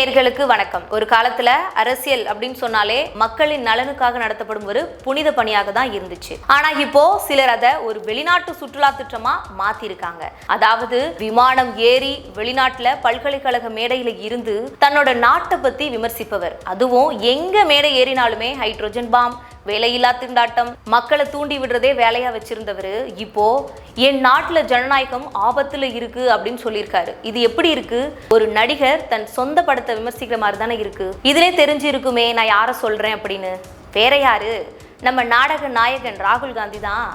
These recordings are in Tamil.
நேயர்களுக்கு வணக்கம். ஒரு காலத்துல அரசியல் அப்படின்னு சொன்னாலே மக்களின் நலனுக்காக நடத்தப்படும் ஒரு புனித பணியாக தான் இருந்துச்சு. ஆனா இப்போ சிலர் அதை ஒரு வெளிநாட்டு சுற்றுலா திட்டமா மாத்திருக்காங்க. அதாவது விமானம் ஏறி வெளிநாட்டுல பல்கலைக்கழக மேடையில இருந்து தன்னோட நாட்டை பத்தி விமர்சிப்பவர். அதுவும் எங்க மேடை ஏறினாலுமே ஹைட்ரோஜன் பாம் வேலையில்லா திண்டாட்டம். மக்களை தூண்டி விடுறதே வேலையா வச்சிருந்தவர். இப்போ என் நாட்டில் ஜனநாயகம் ஆபத்தில் இருக்கு அப்படின்னு சொல்லியிருக்காரு. இது எப்படி இருக்கு? ஒரு நடிகர் தன் சொந்த படத்தை விமர்சிக்கிற மாதிரி தானே இருக்கு. இதுலேயே தெரிஞ்சு இருக்குமே நான் யாரை சொல்றேன் அப்படின்னு. வேற யாரு? நம்ம நாடக நாயகன் ராகுல் காந்தி தான்.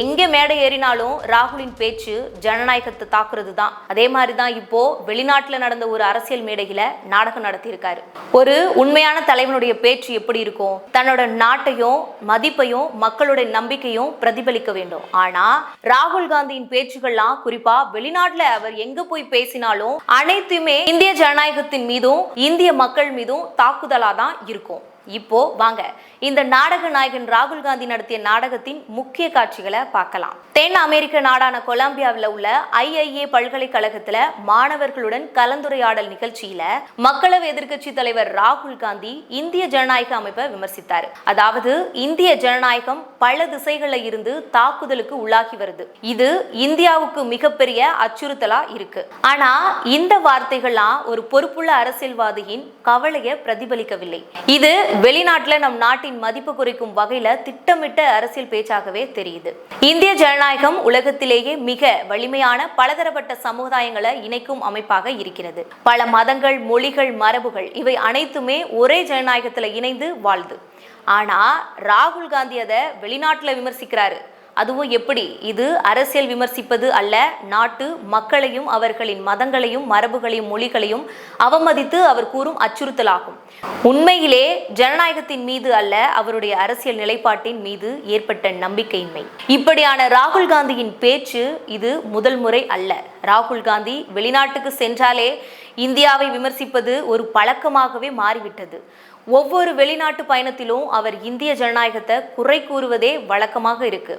எங்க மேடை ஏறினாலும் ராகுலின் பேச்சு ஜனநாயகத்தை தாக்குறது தான் அதே மாதிரி தான் இப்போ வெளிநாட்டுல நடந்த ஒரு அரசியல் மேடையில நாடகம் நடத்தியிருக்காரு. ஒரு உண்மையான தலைவனுடைய பேச்சு எப்படி இருக்கும்? தன்னோட நாட்டையும் மதிப்பையும் மக்களுடைய நம்பிக்கையும் பிரதிபலிக்க வேண்டும். ஆனா ராகுல் காந்தியின் பேச்சுகள்லாம் குறிப்பா வெளிநாட்டுல அவர் எங்க போய் பேசினாலும் அனைத்துமே இந்திய ஜனநாயகத்தின் மீதும் இந்திய மக்கள் மீதும் தாக்குதலா தான் இருக்கும். இப்போ வாங்க இந்த நாடக நாயகன் ராகுல் காந்தி நடத்திய நாடகத்தின் முக்கிய காட்சிகளை பார்க்கலாம். தென் அமெரிக்க நாடான கொலம்பியாவில் உள்ள ஐஐஏ பல்கலைக்கழகத்துல மாணவர்களுடன் கலந்துரையாடல் நிகழ்ச்சியில மக்களவை எதிர்க்கட்சி தலைவர் ராகுல் காந்தி இந்திய ஜனநாயக அமைப்பை விமர்சித்தார். அதாவது இந்திய ஜனநாயகம் பல திசைகள்ல இருந்து தாக்குதலுக்கு உள்ளாகி வருது. இது இந்தியாவுக்கு மிகப்பெரிய அச்சுறுத்தலா இருக்கு. ஆனா இந்த வார்த்தைகள்லாம் ஒரு பொறுப்புள்ள அரசியல்வாதியின் கவலையை பிரதிபலிக்கவில்லை. இது வெளிநாட்டுல நம் நாட்டின் மதிப்பு குறைக்கும் வகையில திட்டமிட்ட அரசியல் பேச்சாகவே தெரியுது. இந்திய ஜனநாயகம் உலகத்திலேயே மிக வலிமையான பலதரப்பட்ட சமுதாயங்களை இணைக்கும் அமைப்பாக இருக்கிறது. பல மதங்கள் மொழிகள் மரபுகள் இவை அனைத்துமே ஒரே ஜனநாயகத்துல இணைந்து வாழ்து ஆனா ராகுல் காந்தி அதை வெளிநாட்டுல விமர்சிக்கிறாரு. அதுவும் எப்படி? இது அரசியல் விமர்சிப்பது அல்ல. நாட்டு மக்களையும் அவர்களின் மதங்களையும் மரபுகளையும் மொழிகளையும் அவமதித்து அவர் கூறும் அச்சுறுத்தலாகும். உண்மையிலே ஜனநாயகத்தின் மீது அல்ல அவருடைய அரசியல் நிலைப்பாட்டின் மீது ஏற்பட்ட நம்பிக்கையின்மை. இப்படியான ராகுல் காந்தியின் பேச்சு இது முதல் முறை அல்ல. ராகுல் காந்தி வெளிநாட்டுக்கு சென்றாலே இந்தியாவை விமர்சிப்பது ஒரு பழக்கமாகவே மாறிவிட்டது. ஒவ்வொரு வெளிநாட்டு பயணத்திலும் அவர் இந்திய ஜனநாயகத்தை குறை கூறுவதே வழக்கமாக இருக்கு.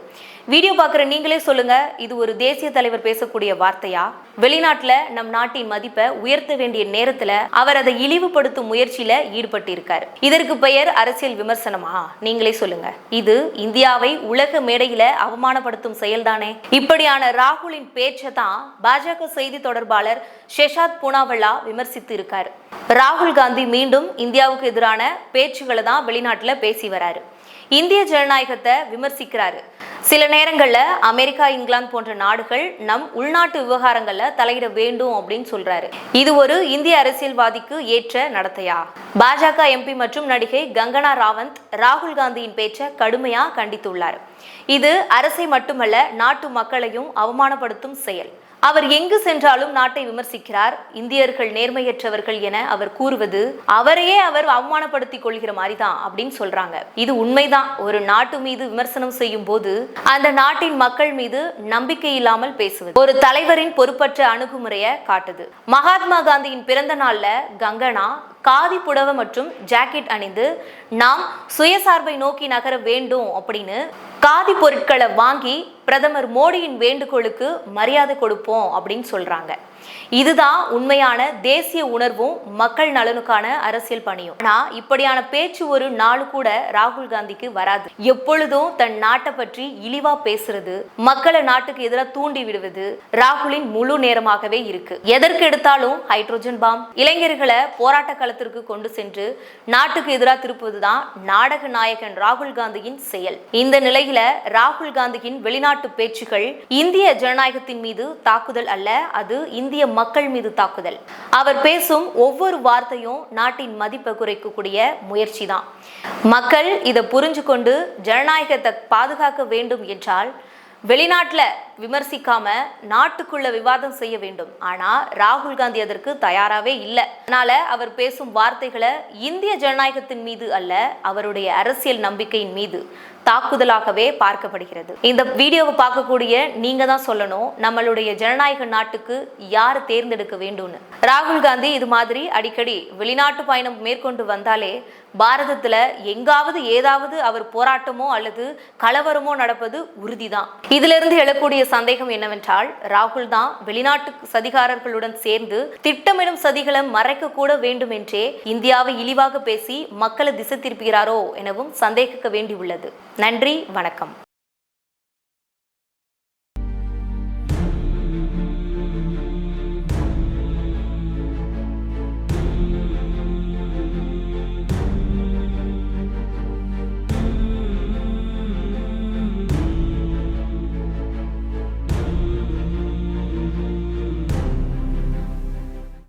வீடியோ பார்க்குற நீங்களே சொல்லுங்க இது ஒரு தேசிய தலைவர் பேசக்கூடிய வார்த்தையா? வெளிநாட்டில் நம் நாட்டின் மதிப்பை உயர்த்த வேண்டிய நேரத்தில் அவர் அதை இழிவுபடுத்தும் முயற்சியில் ஈடுபட்டிருக்கார். இதற்கு பெயர் அரசியல் விமர்சனமா? நீங்களே சொல்லுங்க. இது இந்தியாவை உலக மேடையில் அவமானப்படுத்தும் செயல்தானே? இப்படியான ராகுலின் பேச்சை தான் பாஜக செய்தி தொடர்பாளர் ஷெஷாத் பூனாவல்லா விமர்சித்து இருக்கார். ராகுல் காந்தி மீண்டும் இந்தியாவுக்கு எதிரான பேச்சுகளை தான் வெளிநாட்டில் பேசி வராரு. இந்திய ஜனநாயகத்தை விமர்சிக்கிறாரு. சில நேரங்களில் அமெரிக்கா இங்கிலாந்து போன்ற நாடுகள் நம் உள்நாட்டு விவகாரங்களில் தலையிட வேண்டும் அப்படின்னு சொல்றாரு. இது ஒரு இந்திய அரசியல்வாதிக்கு ஏற்ற நடத்தையா? பாஜக எம்பி மற்றும் நடிகை கங்கனா ராவந்த் ராகுல் காந்தியின் பேச்சை கடுமையாக கண்டித்துள்ளார். இது அரசை மட்டுமல்ல நாட்டு மக்களையும் அவமானப்படுத்தும் செயல். அவர் எங்கு சென்றாலும் நாட்டை விமர்சிக்கிறார். இந்தியர்கள் நேர்மையற்றவர்கள் என அவர் கூறுவது அவரையே அவர் அவமானப்படுத்திக் கொள்கிற மாதிரி தான் அப்படின்னு சொல்றாங்க. இது உண்மைதான். ஒரு நாட்டு மீது விமர்சனம் செய்யும் போது அந்த நாட்டின் மக்கள் மீது நம்பிக்கை இல்லாமல் பேசுவது ஒரு தலைவரின் பொறுப்பற்ற அணுகுமுறையை காட்டுது. மகாத்மா காந்தியின் பிறந்த நாள்ல கங்கனா காதி புடவை மற்றும் ஜாக்கெட் அணிந்து நாம் சுயசார்பை நோக்கி நகர வேண்டும் அப்படின்னு காதி பொருட்களை வாங்கி பிரதமர் மோடியின் வேண்டுகோளுக்கு மரியாதை கொடுப்போம் அப்படின்னு சொல்கிறாங்க இதுதான் உண்மையான தேசிய உணர்வும் மக்கள் நலனுக்கான அரசியல் பணியும். ஆனா இப்படியான பேச்சு ஒரு நாள் கூட ராகுல் காந்திக்கு வராது. எப்பொழுதும் தன் நாட்டை பற்றி இழிவா பேசுறது மக்களை நாட்டுக்கு எதிராக தூண்டி விடுவது ராகுலின் முழு நேரமாகவே இருக்கு. எதற்கு எடுத்தாலும் ஹைட்ரோஜன் பாம். இளைஞர்களை போராட்ட களத்திற்கு கொண்டு சென்று நாட்டுக்கு எதிராக திருப்புவதுதான் நாடக நாயகன் ராகுல் காந்தியின் செயல். இந்த நிலையில ராகுல் காந்தியின் வெளிநாட்டு பேச்சுகள் இந்திய ஜனநாயகத்தின் மீது தாக்குதல் அல்ல அது இந்திய மக்கள் மீது தாக்குதல். அவர் பேசும் ஒவ்வொரு வார்த்தையும் நாட்டின் மதிப்பை குறைக்கக்கூடிய முயற்சி தான் மக்கள் இதை புரிஞ்சு கொண்டு ஜனநாயகத்தை பாதுகாக்க வேண்டும் என்றால் வெளிநாட்டில் விமர்சிக்காம நாட்டுக்குள்ள விவாதம் செய்ய வேண்டும். ஆனா ராகுல் காந்தி அதற்கு தயாராகவே இல்லை. அதனால அவர் பேசும் வார்த்தைகளை இந்திய ஜனநாயகத்தின் மீது அல்ல அவருடைய அரசியல் நம்பிக்கையின் மீது தாக்குதலாகவே பார்க்கப்படுகிறது. இந்த வீடியோவை பார்க்கக்கூடிய நீங்க தான் சொல்லணும் நம்மளுடைய ஜனநாயக நாட்டுக்கு யார் தேர்ந்தெடுக்க வேண்டும்னு. ராகுல் காந்தி இது மாதிரி அடிக்கடி வெளிநாட்டு பயணம் மேற்கொண்டு வந்தாலே பாரதத்துல எங்காவது ஏதாவது அவர் போராட்டமோ அல்லது கலவரமோ நடப்பது உறுதிதான். இதுல இருந்து எழக்கூடிய சந்தேகம் என்னவென்றால் ராகுல் தான் வெளிநாட்டு சதிகாரர்களுடன் சேர்ந்து திட்டமிடும் சதிகளை மறைக்க கூட வேண்டும் என்றே இந்தியாவை இழிவாக பேசி மக்களை திசை திருப்புகிறாரோ எனவும் சந்தேகிக்க வேண்டியுள்ளது. நன்றி வணக்கம்.